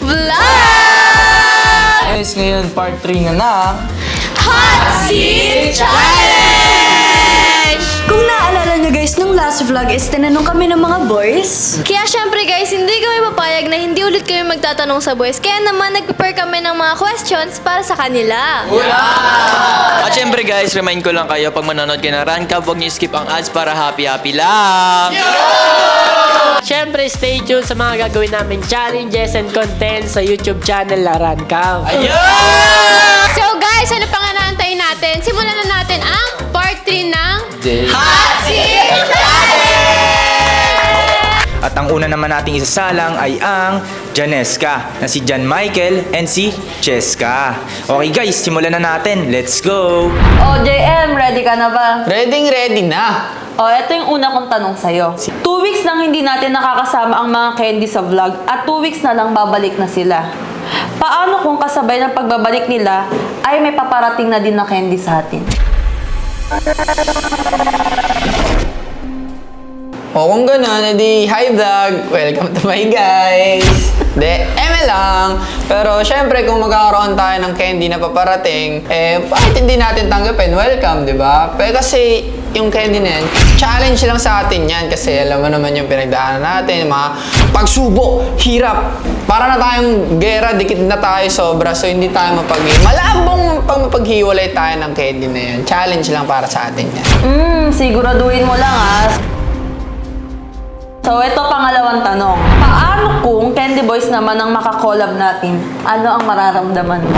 Vlog! Guys, ngayon part 3 na na. Hot Seat Challenge! Kung naalala nyo guys, nung last vlog is tinanong kami ng mga boys. Kaya syempre guys, hindi kami papayag na hindi ulit kami magtatanong sa boys. Kaya naman nag-prepare kami ng mga questions para sa kanila. At syempre guys, remind ko lang kayo, pag manonood kayo ng Run Cup, huwag niyo skip ang ads para happy-happy lang. Siyempre, stay tuned sa mga gagawin namin challenges and content sa YouTube channel Laran Camp. So guys, ano pang inaantay natin? Simulan na natin ang At ang una naman nating isasalang ay ang Janeska na si Jan Michael and si Cheska. Okay guys, simulan na natin. Let's go! O, JM, ready ka na ba? Ready, ready na. O, ito yung una kong tanong sa'yo. Two weeks nang hindi natin nakakasama ang mga candy sa vlog at two weeks na lang babalik na sila. Paano kung kasabay ng pagbabalik nila ay may paparating na din na candy sa atin? O kung gano'n, edi hi vlog! Welcome to my guys! De, eme lang. Pero syempre, kung magkakaroon tayo ng candy na paparating, eh, bakit hindi natin tanggapin? Welcome, di ba? Pero kasi, yung candy na yan, challenge lang sa atin yan. Kasi alam mo naman yung pinagdaanan natin, mga pagsubok, hirap. Para na tayong gera, dikit na tayo sobra, so hindi tayo mapag Malabong pag mapaghiwalay tayo ng candy na yan. Challenge lang para sa atin yan. Hmm, siguraduhin mo lang ah. So, ito pangalawang tanong. Paano kung Candy Boys naman ang makakollab natin? Ano ang mararamdaman mo?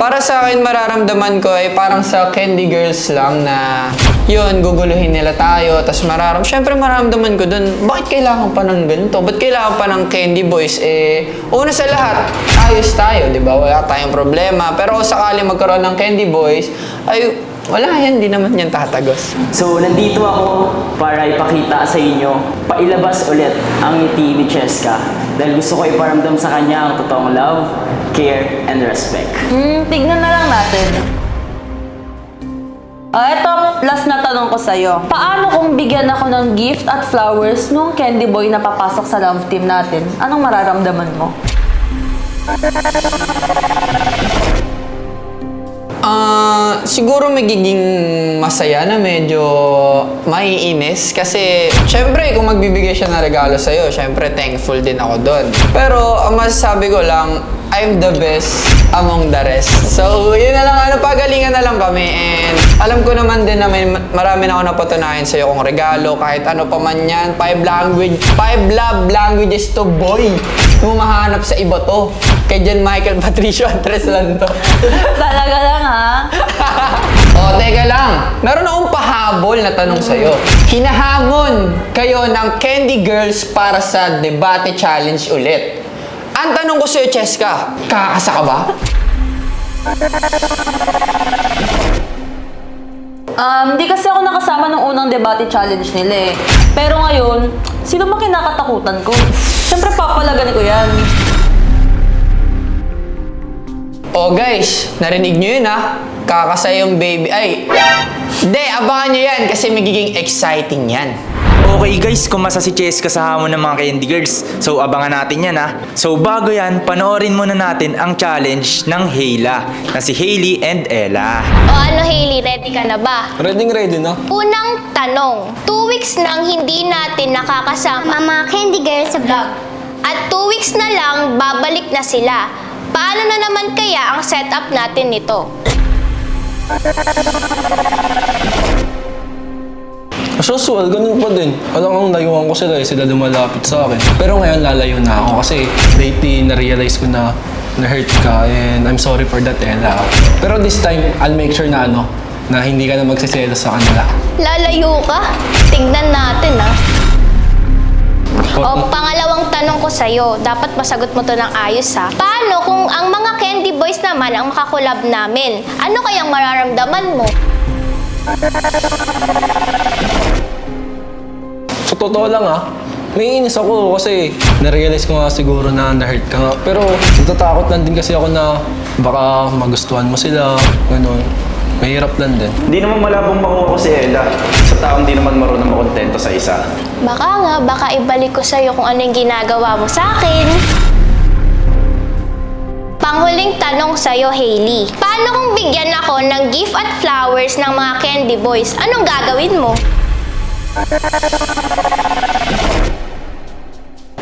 Para sa akin, mararamdaman ko ay parang sa Candy Girls lang na yun, guguluhin nila tayo, tapos mararam... Siyempre, mararamdaman ko dun, bakit kailangan pa ng ganito? Ba't kailangan pa ng Candy Boys? Eh, una sa lahat, ayos tayo, di ba? Wala tayong problema. Pero kung sakali magkaroon ng Candy Boys, ay, wala yan, di naman yan tatagos. So, nandito ako para ipakita sa inyo, pailabas ulit ang ngiti ni Cheska dahil gusto ko iparamdam sa kanya ang totoong love, care, and respect. Hmm, tignan na lang natin. Ah, ito, last na tanong ko sa'yo. Paano kung bigyan ako ng gift at flowers nung candy boy na papasok sa love team natin? Anong mararamdaman mo? Ah, siguro magiging masaya na medyo maiinis kasi syempre kung magbibigay siya ng regalo sa iyo, syempre thankful din ako doon. Pero ang masasabi ko lang, I'm the best among the rest. So, yun na lang, ano, pagalingan na lang kami. And alam ko naman din na may marami na ako napatunayan sa'yo kung regalo, kahit ano pa man yan. Five language, five love languages to boy. Kung mahanap sa iba to. Kay Jan Michael Patricio Andres lang to. Talaga lang ha? O, teka lang. Meron akong pahabol na tanong sa'yo. Hinahamon kayo ng Candy Girls para sa debate challenge ulit. Ang tanong ko sa'yo, Cheska, kakasa ka ba? Um, di kasi ako nakasama nung unang debate challenge nila eh. Pero ngayon, sino ba kinakatakutan ko? Siyempre papalagan ko yan. O guys, narinig nyo yun ha? Kakasa yung baby. Ay, hindi, abangan nyo yan kasi magiging exciting yan. Okay guys, kumasa si Cheska sa hamon ng mga Candy Girls. So abangan natin yan ha. So bago yan, panoorin muna natin ang challenge ng Hayla na si Hailey and Ella. O ano Hailey, ready ka na ba? Ready ready na? Unang tanong, two weeks nang hindi natin nakakasama ang mga Candy Girls sa vlog. At two weeks na lang, babalik na sila. Paano na naman kaya ang setup natin nito? As usual, ganun pa din. Alam kong layuan ko sila eh, sila lumalapit sa akin. Pero ngayon lalayo na ako kasi lately na-realize ko na na-hurt ka and I'm sorry for that, Ella. Pero this time, I'll make sure na ano, na hindi ka na magsiselos sa kanila. Lalayo ka? Tignan natin ah. O pangalawang tanong ko sa'yo, dapat masagot mo to ng ayos ha. Paano kung ang mga Candy Boys naman ang makakulab namin? Ano kayang mararamdaman mo? Sa totoo lang ah, naiinis ako kasi na-realize ko nga siguro na na-hurt ka nga. Pero natatakot lang din kasi ako na baka magustuhan mo sila, ganun. Mahirap lang din. Hindi naman malabong makuha ko si Ella. Sa taong di naman marunong makontento sa isa. Baka nga, baka ibalik ko sa'yo kung ano yung ginagawa mo sa akin. Panghuling tanong sa'yo, Hailey. Paano kung bigyan ako ng gift at flowers ng mga candy boys? Anong gagawin mo?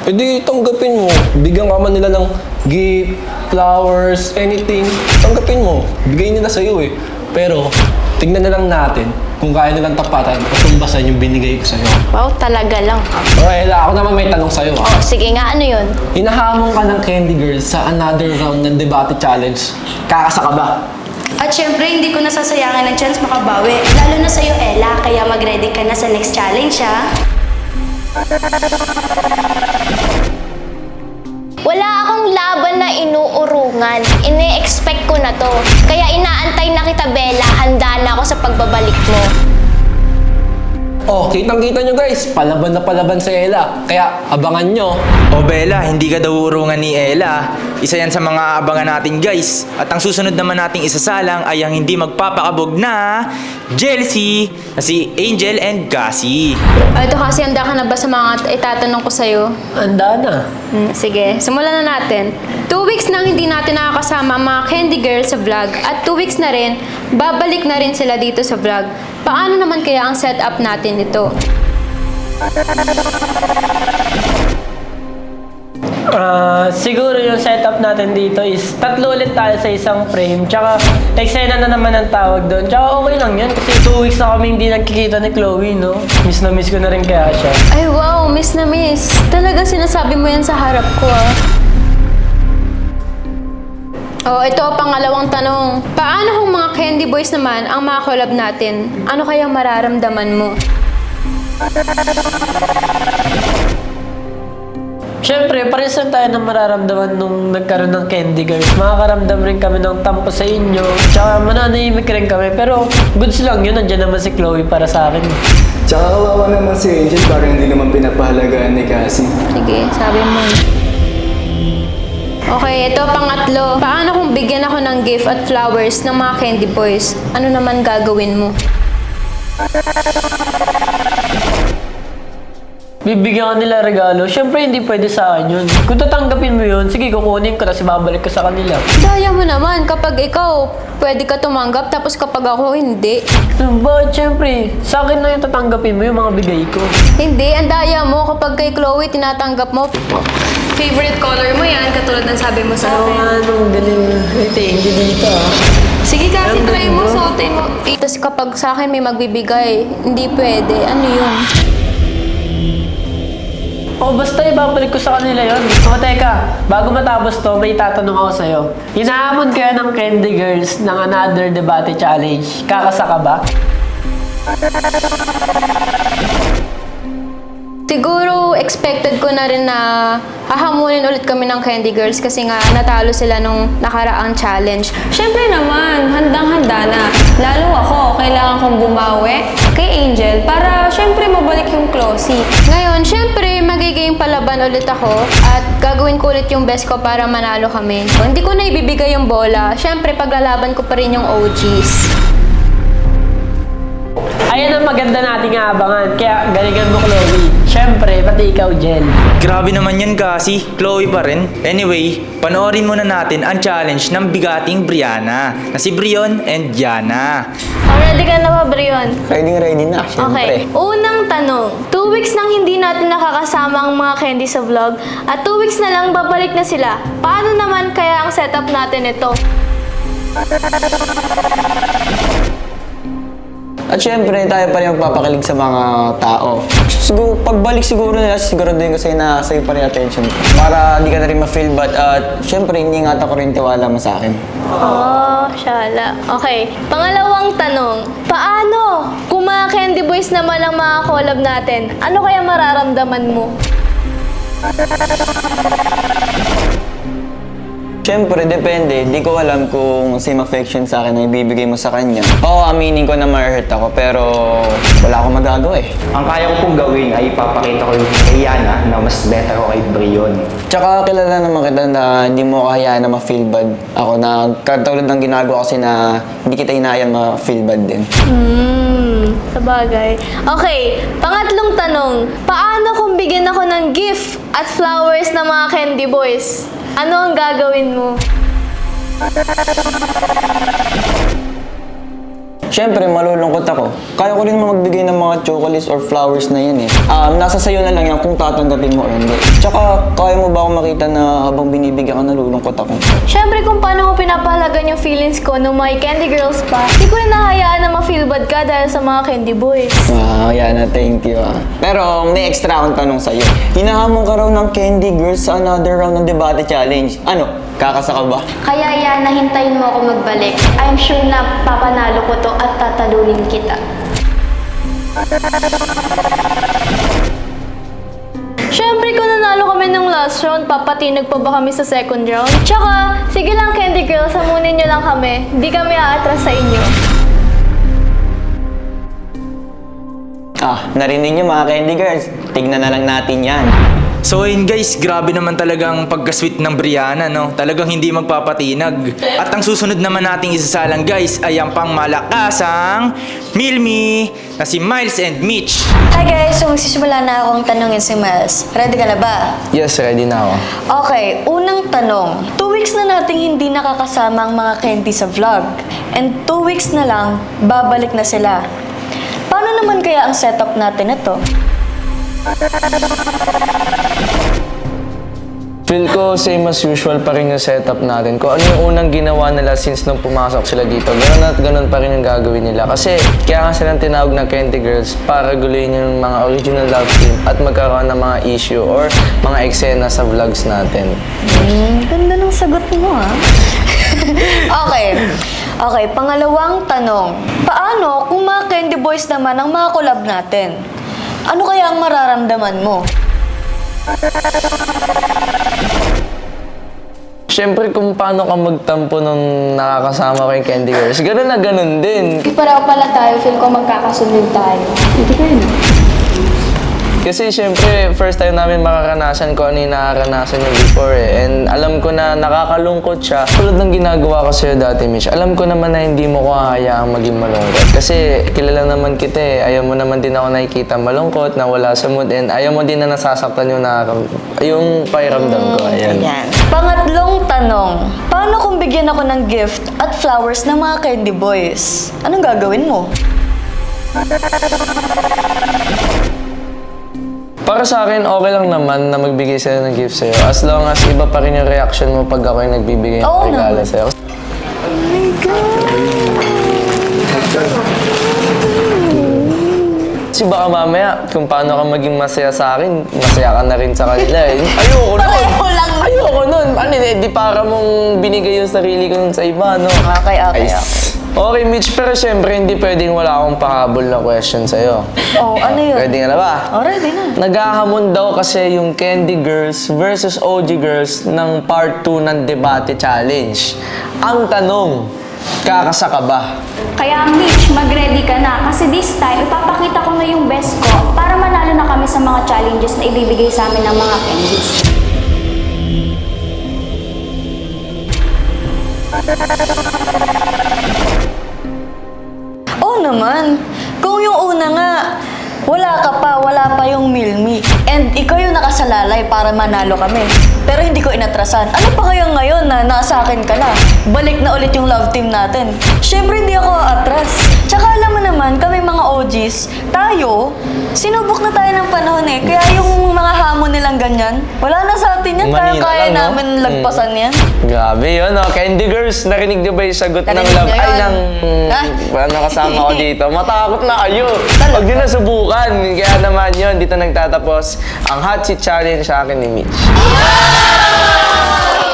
E di tanggapin mo. Bigyan ka man nila ng gift, flowers, anything. Tanggapin mo. Bigay nila sa'yo eh. Pero, tignan na lang natin kung kaya nilang tapatan o tumbasan yung binigay ko sa'yo. Wow, talaga lang. Okay, Ella, ako naman may tanong sa'yo. ah. Oh, sige nga, ano yun? Hinahamon ka ng Candy Girl sa another round ng debate challenge. Kakasa ka ba? At syempre, hindi ko nasasayangan ng chance makabawi. Lalo na sa'yo, Ella, kaya mag-ready ka na sa next challenge, ha? Wala akong laban na inuurungan. Ine-expect ko na to. Kaya inaantay na kita, Bella. Handa na ako sa pagbabalik mo. Oh, kitang-kita nyo guys, palaban na palaban si Ella. Kaya abangan nyo. O Bella, hindi ka daw urungan ni Ella. Isa yan sa mga abangan natin guys. At ang susunod naman nating isasalang ay ang hindi magpapakabog na jealousy na si Angel and Cassie. Ah, Ito kasi, handa ka na ba sa mga itatanong ko sa'yo? Anda na. Hmm, sige, simulan na natin. Two weeks nang hindi natin nakakasama ang mga Candy Girls sa vlog at two weeks na rin, babalik na rin sila dito sa vlog. Paano naman kaya ang setup natin ito? Ah, siguro yung setup natin dito is tatlo ulit tayo sa isang frame. Tsaka eksena na naman ang tawag doon. Tsaka okay lang yun kasi two weeks na kami hindi nagkikita ni Chloe, no? Miss na miss ko na rin kaya siya. Ay wow, miss na miss. Talaga sinasabi mo yan sa harap ko ah. Oh, ito pangalawang tanong. Paano kung mga Candy Boys naman ang mga collab natin? Ano kaya mararamdaman mo? Siyempre, pares lang tayo na mararamdaman nung nagkaroon ng Candy Girls. Makakaramdam rin kami ng tampo sa inyo. Tsaka mananahimik rin kami. Pero goods lang yun. Nandiyan naman si Chloe para sa akin. Tsaka kawawa naman si Angel, parang hindi naman pinapahalagaan ni Cassie. Sige, sabi mo. Okay, ito pangatlo. Paano kung bigyan ako ng gift at flowers ng mga Candy Boys? Ano naman gagawin mo? Bibigyan ka nila regalo. Siyempre, hindi pwede sa akin yun. Kung tatanggapin mo yun, sige, kukunin ko tapos babalik ko sa kanila. Daya mo naman kapag ikaw pwede ka tumanggap tapos kapag ako hindi. Hmm, Bakit siyempre, sa akin na yung tatanggapin mo yung mga bigay ko. Hindi, ang daya mo kapag kay Chloe tinatanggap mo. Favorite color mo yan, katulad ng sabi mo sa akin. nga, nung galing. Ay, thank you dito ah. Sige kasi Ang try mo, ganda. suotin mo. Tapos kapag sa akin may magbibigay, hindi pwede. Ano yun? O basta ibabalik ko sa kanila yon. O teka, bago matapos to, may tatanong ako sa'yo. Hinahamon kaya ng Candy Girls ng another debate challenge. Kakasa ka ba? Siguro expected ko na rin na hahamunin ulit kami ng Candy Girls kasi nga natalo sila nung nakaraang challenge. Siyempre naman, handang-handa na. Lalo ako, kailangan kong bumawi kay Angel para siyempre mabalik yung closey. Ngayon, syempre, magiging palaban ulit ako at gagawin ko ulit yung best ko para manalo kami. So, hindi ko na ibibigay yung bola. Syempre, paglalaban ko pa rin yung OGs. Ayan ang maganda nating aabangan. Kaya galingan mo, Chloe. Siyempre, pati ikaw, Jen. Grabe naman yan Cassie, Chloe pa rin. Anyway, panoorin muna natin ang challenge ng bigating Brianna na si Brion and Diana. Oh, ready ka na ba, Brion? Ready ready na, Okay. Unang tanong. Two weeks nang hindi natin nakakasama ang mga candy sa vlog at two weeks na lang babalik na sila. Paano naman kaya ang setup natin ito? At syempre, tayo pa rin magpapakilig sa mga tao. Siguro, pagbalik siguro nila, siguro din kasi na sa'yo pa rin attention. Para di ka na rin ma-feel bad. At syempre, hindi nga ko rin tiwala mo sa akin. Oh, shala. Okay. Pangalawang tanong. Paano? Kung mga candy boys naman ang mga collab natin, ano kaya mararamdaman mo? Siyempre, depende. Di ko alam kung same affection sa akin ang ibibigay mo sa kanya. Oo, aminin ko na ma-hurt ako, pero wala akong magagawa eh. Ang kaya ko pong gawin ay ipapakita ko kay Yana na mas better ako kay Brion. Tsaka kilala naman kita na hindi mo kaya na ma-feel bad. Ako na katulad ng ginagawa kasi na hindi kita inaya ma-feel bad din. Hmm, sabagay. Okay, pangatlong tanong. Paano kung bigyan ako ng gift at flowers ng mga candy boys? Ano ang gagawin mo? Siyempre, malulungkot ako. Kaya ko rin magbigay ng mga chocolates or flowers na yan eh. Um, nasa sayo na lang yan kung tatanggapin mo o hindi. Tsaka, kaya mo ba ako makita na habang binibigyan ka, nalulungkot ako? Siyempre kung paano ko pinapahalagan yung feelings ko nung may candy girls pa, di ko rin nahayaan na ma-feel bad ka dahil sa mga candy boys. Wow, yan na, thank you ah. Pero may extra akong tanong sa'yo. Hinahamon ka raw ng Candy Girls sa another round ng debate challenge. Ano, kakasa ka ba? Kaya yan, nahintayin mo ako magbalik. I'm sure na papanalo ko to at tatalunin kita. Siyempre kung nanalo kami ng last round, papatinag pa ba kami sa second round? Tsaka, sige lang candy girls, hamunin nyo lang kami. Di kami aatras sa inyo. Ah, narinig niyo mga Candy Girls. Tignan na lang natin yan. So ayun guys, grabe naman talagang pagka-sweet ng Brianna, no? Talagang hindi magpapatinag. At ang susunod naman nating isasalang guys ay ang pangmalakasang Milmi na si Miles and Mitch. Hi guys! So magsisimula na akong tanungin si Miles. Ready ka na ba? Yes, ready na ako. Okay, unang tanong. Two weeks na nating hindi nakakasama ang mga candy sa vlog. And two weeks na lang, babalik na sila. Paano naman kaya ang setup natin ito? Feel ko same as usual pa rin yung setup natin. Kung ano yung unang ginawa nila since nung pumasok sila dito, ganun at ganun pa rin yung gagawin nila. Kasi kaya nga silang tinawag na Candy Girls para guluhin yung mga original love team at magkaroon ng mga issue or mga eksena sa vlogs natin. Hmm, ganda ng sagot mo ah. okay. Okay, pangalawang tanong. Paano kung mga candy boys naman ang mga collab natin? Ano kaya ang mararamdaman mo? Siyempre kung paano ka magtampo nung nakakasama ko yung Candy Girls, ganun na ganun din. Pareho pala tayo, feel ko magkakasunod tayo. Hindi ko yun. Kasi syempre, first time namin makakanasan ko ano yung nakakanasan niya before eh. And alam ko na nakakalungkot siya. Tulad ng ginagawa ko sa'yo dati, Mitch. Alam ko naman na hindi mo ko hahayaang maging malungkot. Kasi kilala naman kita eh. Ayaw mo naman din ako nakikita malungkot, na wala sa mood. And ayaw mo din na nasasaktan yung, nakaka- yung pakiramdam ko. Ayan. Pangatlong tanong. Paano kung bigyan ako ng gift at flowers ng mga candy boys? Anong gagawin mo? Para sa akin, okay lang naman na magbigay sila ng gift sa'yo. As long as iba pa rin yung reaction mo pag ako yung nagbibigay ng Oo regalo naman. sa'yo. Kasi baka mamaya, kung paano ka maging masaya sa akin, masaya ka na rin sa kanila eh. Ayoko nun! Pareho lang. Ayoko nun! Ano eh, di para mong binigay yung sarili ko nun sa iba, no? Okay, okay, Ay, okay. Okay, Mitch, pero syempre hindi pwedeng wala akong pahabol na question sa'yo. Oh, ano yun? Ready ka na ba? Oh, ready na. Naghahamon daw kasi yung Candy Girls versus OG Girls ng part 2 ng debate challenge. Ang tanong, kakasa ka ba? Kaya Mitch, mag-ready ka na kasi this time, ipapakita ko na yung best ko para manalo na kami sa mga challenges na ibibigay sa amin ng mga candies. Naman. Kung yung una nga, wala ka pa, wala pa yung Milmi. Ikaw yung nakasalalay para manalo kami. Pero hindi ko inatrasan. Ano pa kaya ngayon na nasa akin ka na? Balik na ulit yung love team natin. Siyempre hindi ako atras. Tsaka alam mo naman, kami mga OGs, tayo, sinubok na tayo ng panahon eh. Kaya yung mga hamon nilang ganyan, wala na sa atin yan. Kaya Manila kaya lang, no? namin lagpasan yan. Grabe yun, oh. Candy Girls, narinig niyo ba yung sagot ng Narinig love? niyo Ay, yun. ng... Ha? Ano kasama ko dito? Matakot na kayo. Huwag niyo na subukan. Kaya naman yun, dito nagtatapos ang Hot Seat Challenge sa akin ni Mitch.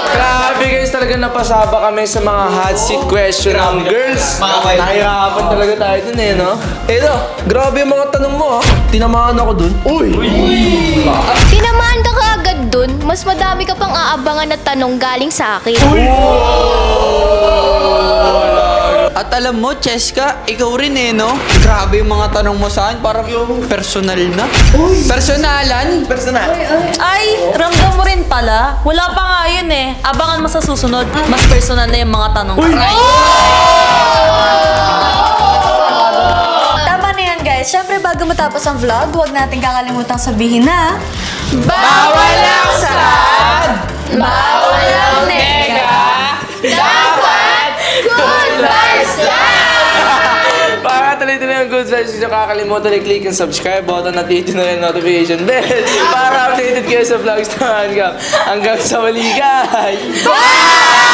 Grabe guys, talaga napasaba kami sa mga hot seat question ng girls. Nahirapan talaga tayo dun eh, no? Edo, grabe yung mga tanong mo ha. Tinamaan ako dun. Uy! Tinamaan ka kaagad nandun, mas madami ka pang aabangan na tanong galing sa akin. At alam mo, Cheska, ikaw rin eh, no? Grabe yung mga tanong mo sa akin, parang personal na. Personalan? Personal. Ay, ramdam mo rin pala. Wala pa nga yun eh. Abangan mo sa susunod. Mas personal na yung mga tanong. Tama na yan guys. Siyempre bago matapos ang vlog, huwag natin kakalimutang sabihin na... Bawal ang good vibes, hindi kakalimutan i-click ang subscribe button at nyo na yung notification bell para updated kayo sa vlogs na hanggang, hanggang sa muli guys! Bye!